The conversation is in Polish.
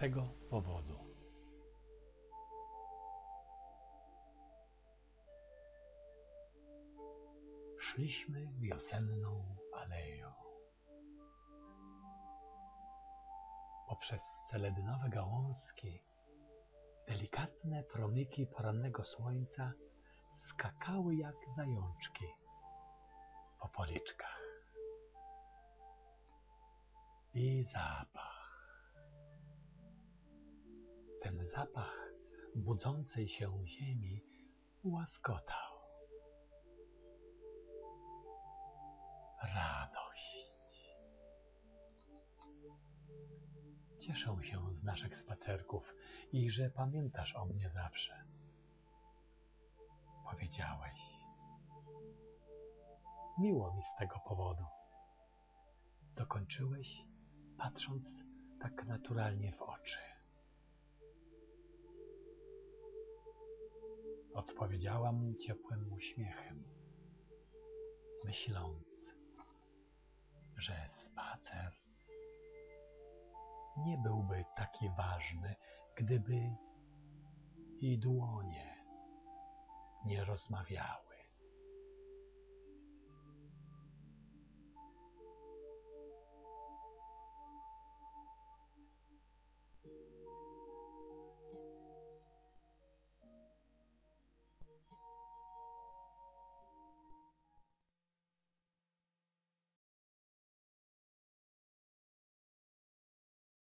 tego powodu. Szliśmy wiosenną aleją. Poprzez celedynowe gałązki delikatne promyki porannego słońca skakały jak zajączki po policzkach. I zapach. Ten zapach budzącej się ziemi łaskotał. Radość. Cieszę się z naszych spacerków i że pamiętasz o mnie zawsze. Powiedziałeś. Miło mi z tego powodu. Dokończyłeś, patrząc tak naturalnie w oczy. Odpowiedziałam ciepłym uśmiechem, myśląc, że spacer nie byłby taki ważny, gdyby i dłonie nie rozmawiały.